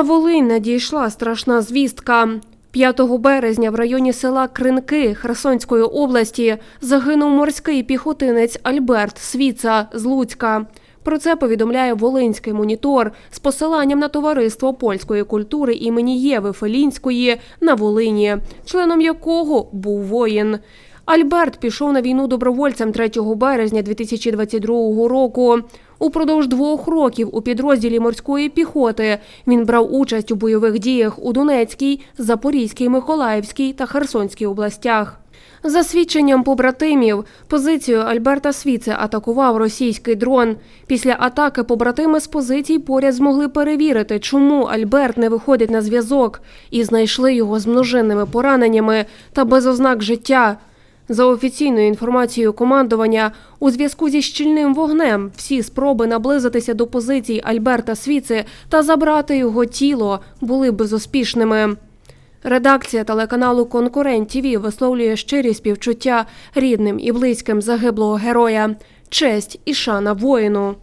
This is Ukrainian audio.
На Волинь надійшла страшна звістка. 5 березня в районі села Кринки Херсонської області загинув морський піхотинець Альберт Свіца з Луцька. Про це повідомляє Волинський монітор з посиланням на товариство польської культури імені Єви Фелінської на Волині, членом якого був воїн. Альберт пішов на війну добровольцем 3 березня 2022 року. Упродовж двох років у підрозділі морської піхоти він брав участь у бойових діях у Донецькій, Запорізькій, Миколаївській та Херсонській областях. За свідченням побратимів, позицію Альберта Свіце атакував російський дрон. Після атаки побратими з позицій поряд змогли перевірити, чому Альберт не виходить на зв'язок, і знайшли його з множинними пораненнями та без ознак життя. За офіційною інформацією командування, у зв'язку зі щільним вогнем всі спроби наблизитися до позицій Альберта Свіци та забрати його тіло були безуспішними. Редакція телеканалу Конкурент ТІВІ висловлює щирі співчуття рідним і близьким загиблого героя, честь і шана воїну.